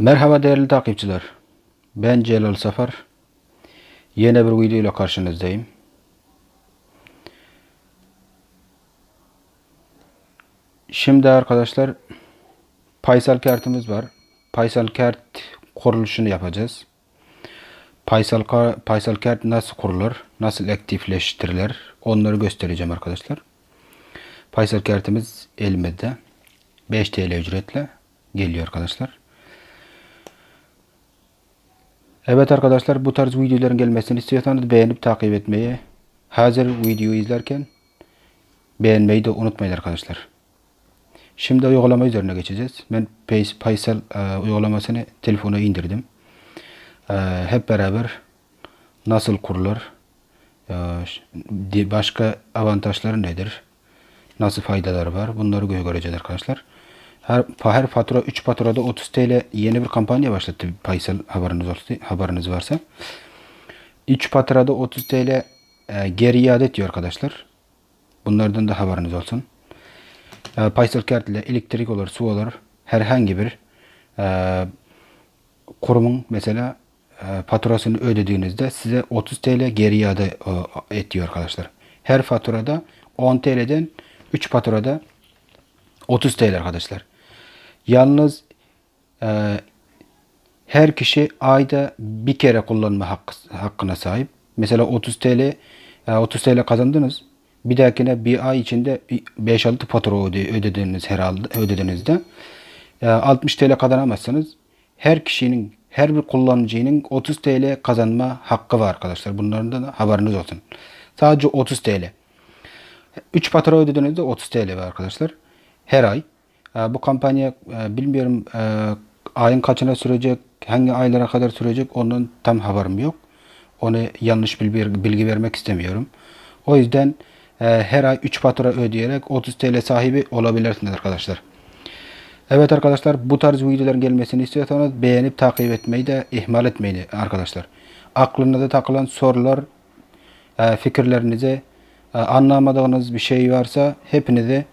Merhaba değerli takipçiler. Ben Celal Safar. Yeni bir video ile karşınızdayım. Şimdi arkadaşlar Paysal kartımız var. Paysal kart kuruluşunu yapacağız. Paysal, Paysal kart nasıl kurulur? Nasıl aktifleştirilir? Onları göstereceğim arkadaşlar. Paysal kartımız elimizde. 5 TL ücretle geliyor arkadaşlar. Evet arkadaşlar bu tarz videoların gelmesini istiyorsanız beğenip takip etmeyi, hazır videoyu izlerken beğenmeyi de unutmayın arkadaşlar. Şimdi uygulama üzerine geçeceğiz. Ben Pays- Paysal e, uygulamasını telefona indirdim. E, hep beraber nasıl kurulur, e, başka avantajları nedir, nasıl faydaları var bunları gö- göreceğiz arkadaşlar. Her, her fatura 3 faturada 30 TL yeni bir kampanya başlattı Paysal haberiniz, olsa, haberiniz varsa. 3 faturada 30 TL e, geri iade ediyor arkadaşlar. Bunlardan da haberiniz olsun. E, Paysal kart ile elektrik olur, su olur, herhangi bir e, kurumun mesela e, faturasını ödediğinizde size 30 TL geri iade e, ediyor arkadaşlar. Her faturada 10 TL'den 3 faturada 30 TL arkadaşlar. Yalnız e, her kişi ayda bir kere kullanma hakkı, hakkına sahip. Mesela 30 TL e, 30 TL kazandınız. Bir dahakine bir ay içinde 5-6 fatura öde, ödediniz herhalde ödediğinizde e, 60 TL kazanamazsınız. Her kişinin her bir kullanıcının 30 TL kazanma hakkı var arkadaşlar. Bunların da haberiniz olsun. Sadece 30 TL. 3 fatura ödediğinizde 30 TL var arkadaşlar. Her ay. E, Bu kampanya e, bilmiyorum e, ayın kaçına sürecek, hangi aylara kadar sürecek onun tam haberim yok. Onu yanlış bilgi, bilgi vermek istemiyorum. O yüzden e, her ay 3 fatura ödeyerek 30 TL sahibi olabilirsiniz arkadaşlar. Evet arkadaşlar bu tarz videoların gelmesini istiyorsanız beğenip takip etmeyi de ihmal etmeyin arkadaşlar. Aklınıza takılan sorular, e, fikirlerinizi e, anlamadığınız bir şey varsa hepinizi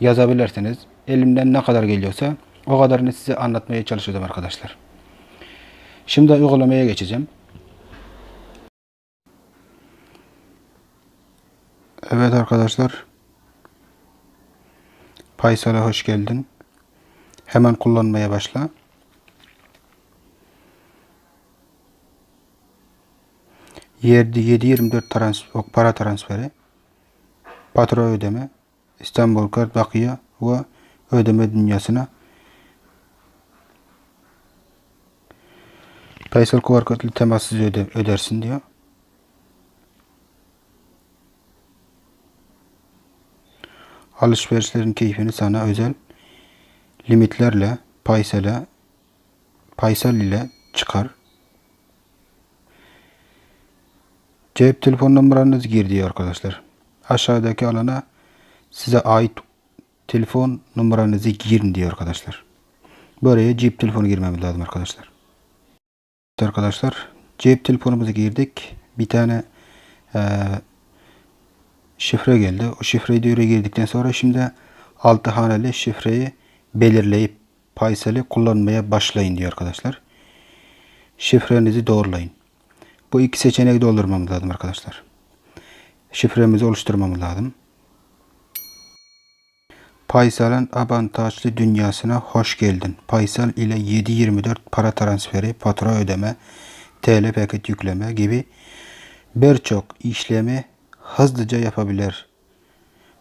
yazabilirsiniz. Elimden ne kadar geliyorsa o kadarını size anlatmaya çalışacağım arkadaşlar. Şimdi uygulamaya geçeceğim. Evet arkadaşlar. Paysal'a hoş geldin. Hemen kullanmaya başla. Yerde 7-24 trans para transferi, fatura ödeme, İstanbul Kart Bakiye ve ödeme dünyasına Paysal QR kodlu temassız öde, ödersin diyor. Alışverişlerin keyfini sana özel limitlerle Paysal'e Paysal ile çıkar. Cep telefon numaranızı gir diyor arkadaşlar. Aşağıdaki alana size ait telefon numaranızı girin diyor arkadaşlar. Buraya cep telefonu girmemiz lazım arkadaşlar. Evet arkadaşlar cep telefonumuzu girdik. Bir tane eee, şifre geldi. O şifreyi de girdikten sonra şimdi altı haneli şifreyi belirleyip Paysal'i kullanmaya başlayın diyor arkadaşlar. Şifrenizi doğrulayın. Bu iki seçeneği doldurmamız lazım arkadaşlar. Şifremizi oluşturmamız lazım. Paysal'ın avantajlı dünyasına hoş geldin. Paysal ile 7/24 para transferi, fatura ödeme, TL paket yükleme gibi birçok işlemi hızlıca yapabilir.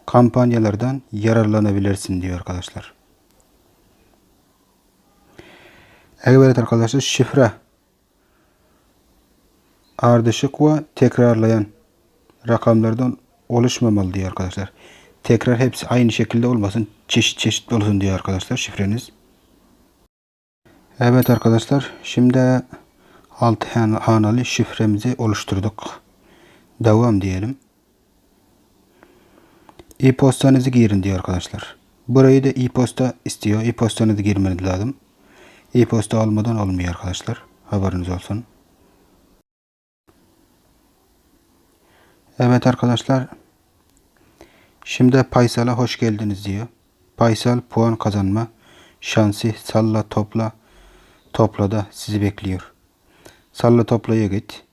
Kampanyalardan yararlanabilirsin diyor arkadaşlar. Evet arkadaşlar şifre ardışık ve tekrarlayan rakamlardan oluşmamalı diyor arkadaşlar. Tekrar hepsi aynı şekilde olmasın. Çeşit çeşit olsun diyor arkadaşlar şifreniz. Evet arkadaşlar şimdi alt han- hanalı şifremizi oluşturduk. Devam diyelim. E-postanızı girin diyor arkadaşlar. Burayı da e-posta istiyor. E-postanızı girmeniz lazım. E-posta olmadan olmuyor arkadaşlar. Haberiniz olsun. Evet arkadaşlar. Şimdi Paysal'a hoş geldiniz diyor. Paysal puan kazanma şansı salla topla toplada sizi bekliyor. Salla toplaya git.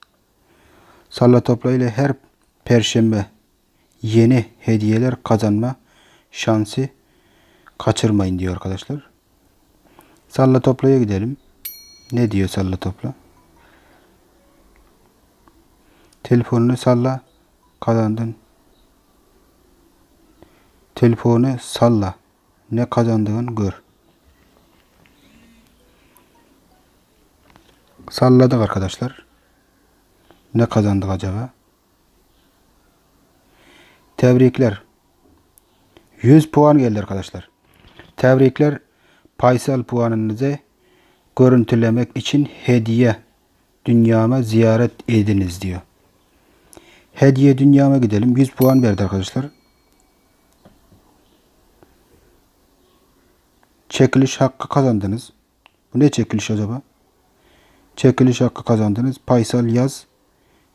Salla topla ile her perşembe yeni hediyeler kazanma şansı kaçırmayın diyor arkadaşlar. Salla toplaya gidelim. Ne diyor salla topla? Telefonunu salla kazandın. Telefonu salla. Ne kazandığını gör. Salladık arkadaşlar. Ne kazandık acaba? Tebrikler. 100 puan geldi arkadaşlar. Tebrikler. Paysal puanınızı görüntülemek için hediye dünyama ziyaret ediniz diyor. Hediye dünyama gidelim. 100 puan verdi arkadaşlar. Çekiliş hakkı kazandınız. Bu ne çekiliş acaba? Çekiliş hakkı kazandınız. Paysal yaz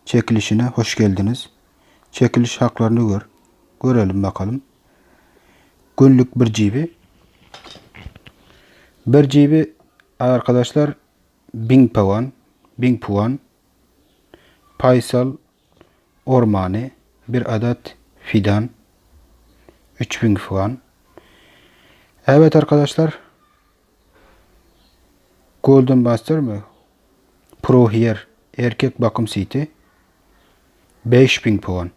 çekilişine hoş geldiniz. Çekiliş haklarını gör. Görelim bakalım. Günlük 1 GB. 1 GB arkadaşlar 1000 puan. 1000 puan. Paysal ormanı bir adet fidan 3000 puan. Evet arkadaşlar. Golden Master mı? Pro Here erkek bakım seti 5000 puan.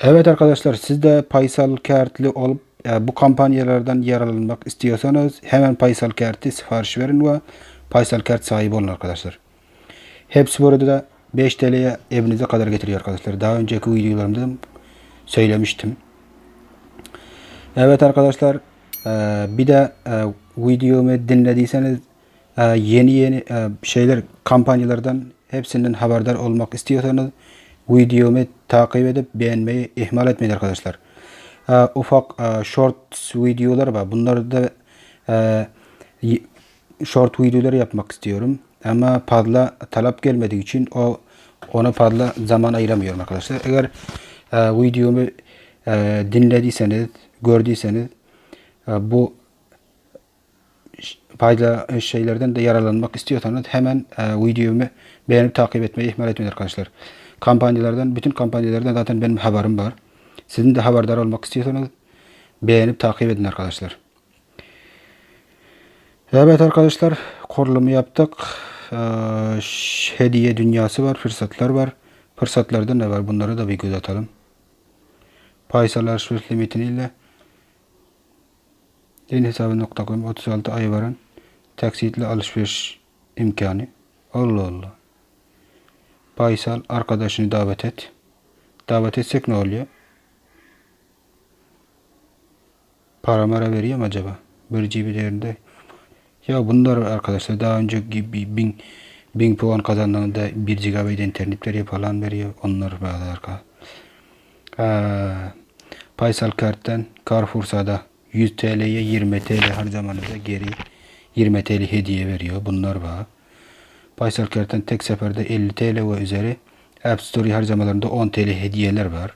Evet arkadaşlar siz de Paysal kartlı olup e, bu kampanyalardan yararlanmak istiyorsanız hemen Paysal kartı sipariş verin ve Paysal kart sahibi olun arkadaşlar. Hepsi burada da 5 TL'ye evinize kadar getiriyor arkadaşlar. Daha önceki videolarımda söylemiştim. Evet arkadaşlar e, bir de e, videomu dinlediyseniz e, yeni yeni şeyler kampanyalardan hepsinden haberdar olmak istiyorsanız videomu takip edip beğenmeyi ihmal etmeyin arkadaşlar. Ufak short videolar var. Bunları da short videoları yapmak istiyorum. Ama fazla talep gelmediği için o ona fazla zaman ayıramıyorum arkadaşlar. Eğer videomu dinlediyseniz gördüyseniz e, bu fayda şeylerden de yararlanmak istiyorsanız hemen e, videomu beğenip takip etmeyi ihmal etmeyin arkadaşlar. Kampanyalardan, bütün kampanyalardan zaten benim haberim var. Sizin de haberdar olmak istiyorsanız beğenip takip edin arkadaşlar. Evet arkadaşlar kurulumu yaptık. Ee, hediye dünyası var, fırsatlar var. Fırsatlarda ne var bunları da bir göz atalım. Paysal alışveriş limitiyle Yeni hesabı.com 36 ay varan taksitle alışveriş imkanı. Allah Allah. Baysal arkadaşını davet et. Davet etsek ne oluyor? Para mara veriyor mu acaba? 1 GB değerinde. Ya bunlar arkadaşlar daha önce gibi bin, bin puan kazandığında 1 GB internet veriyor falan veriyor. Onlar böyle arkadaşlar. Paysal karttan Carrefour'da 100 TL'ye 20 TL harcamanıza geri 20 TL hediye veriyor. Bunlar var. Paysal karttan tek seferde 50 TL ve üzeri App Store harcamalarında 10 TL hediyeler var.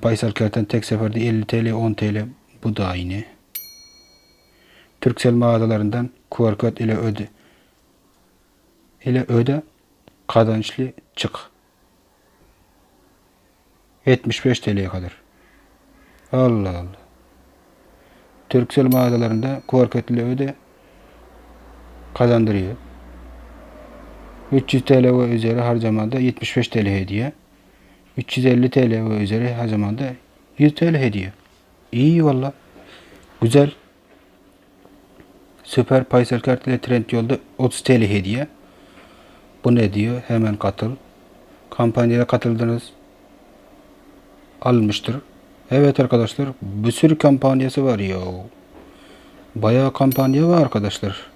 Paysal karttan tek seferde 50 TL 10 TL bu da aynı. Türksel mağazalarından QR kod ile öde ile öde kazançlı çık. 75 TL'ye kadar. Allah Allah. Türksel mağazalarında kuarketli öde kazandırıyor. 300 TL ve üzeri harcamada 75 TL hediye. 350 TL ve üzeri harcamada 100 TL hediye. İyi valla. Güzel. Süper Paysel kart ile trend yolda 30 TL hediye. Bu ne diyor? Hemen katıl. Kampanyaya katıldınız. Almıştır. Evet arkadaşlar bir sürü kampanyası var ya. Bayağı kampanya var arkadaşlar.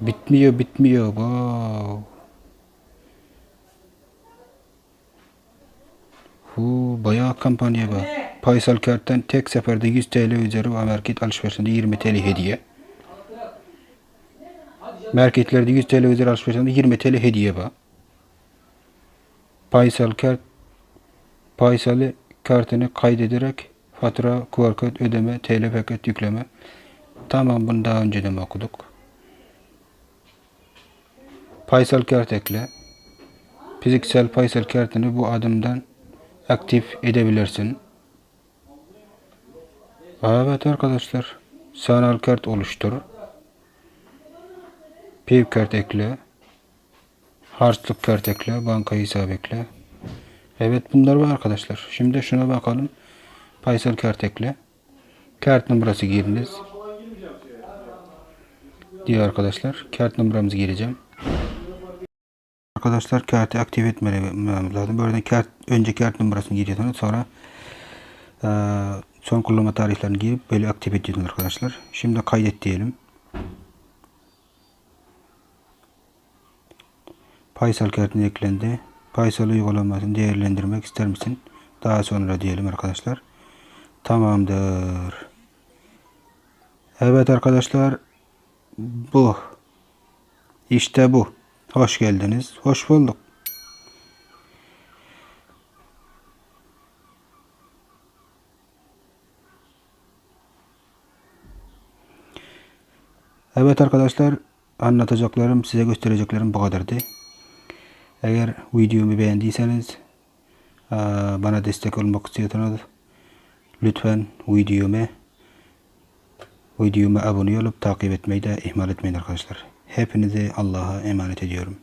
Bitmiyor bitmiyor. Wow. Hu, bayağı kampanya var. Paysal karttan tek seferde 100 TL üzeri ve market alışverişinde 20 TL hediye. Marketlerde 100 TL üzeri alışverişinde 20 TL hediye var. Paysal kart Paysal'ı kartını kaydederek fatura, QR kod, ödeme, TL paket yükleme. Tamam bunu daha önceden okuduk. Paysal kart ekle. Fiziksel paysal kartını bu adımdan aktif edebilirsin. Evet arkadaşlar. Sanal kart oluştur. PIV kart ekle. Harçlık kart ekle. Banka hesabı ekle. Evet bunlar var arkadaşlar. Şimdi şuna bakalım. Paysal kart ekle. Kart numarası giriniz. Diyor arkadaşlar. Kart numaramızı gireceğim. Arkadaşlar kartı aktif etmemiz lazım. Buradan kart, önce kart numarasını giriyorsunuz. Sonra eee, son kullanma tarihlerini girip böyle aktif ediyorsunuz arkadaşlar. Şimdi kaydet diyelim. Paysal kartına eklendi. Paysal uygulamasını değerlendirmek ister misin? Daha sonra diyelim arkadaşlar. Tamamdır. Evet arkadaşlar. Bu. İşte bu. Hoş geldiniz. Hoş bulduk. Evet arkadaşlar anlatacaklarım size göstereceklerim bu kadardı. Eğer videomu beğendiyseniz bana destek olmak istiyorsanız lütfen videomu videoma abone olup takip etmeyi de ihmal etmeyin arkadaşlar. Hepinizi Allah'a emanet ediyorum.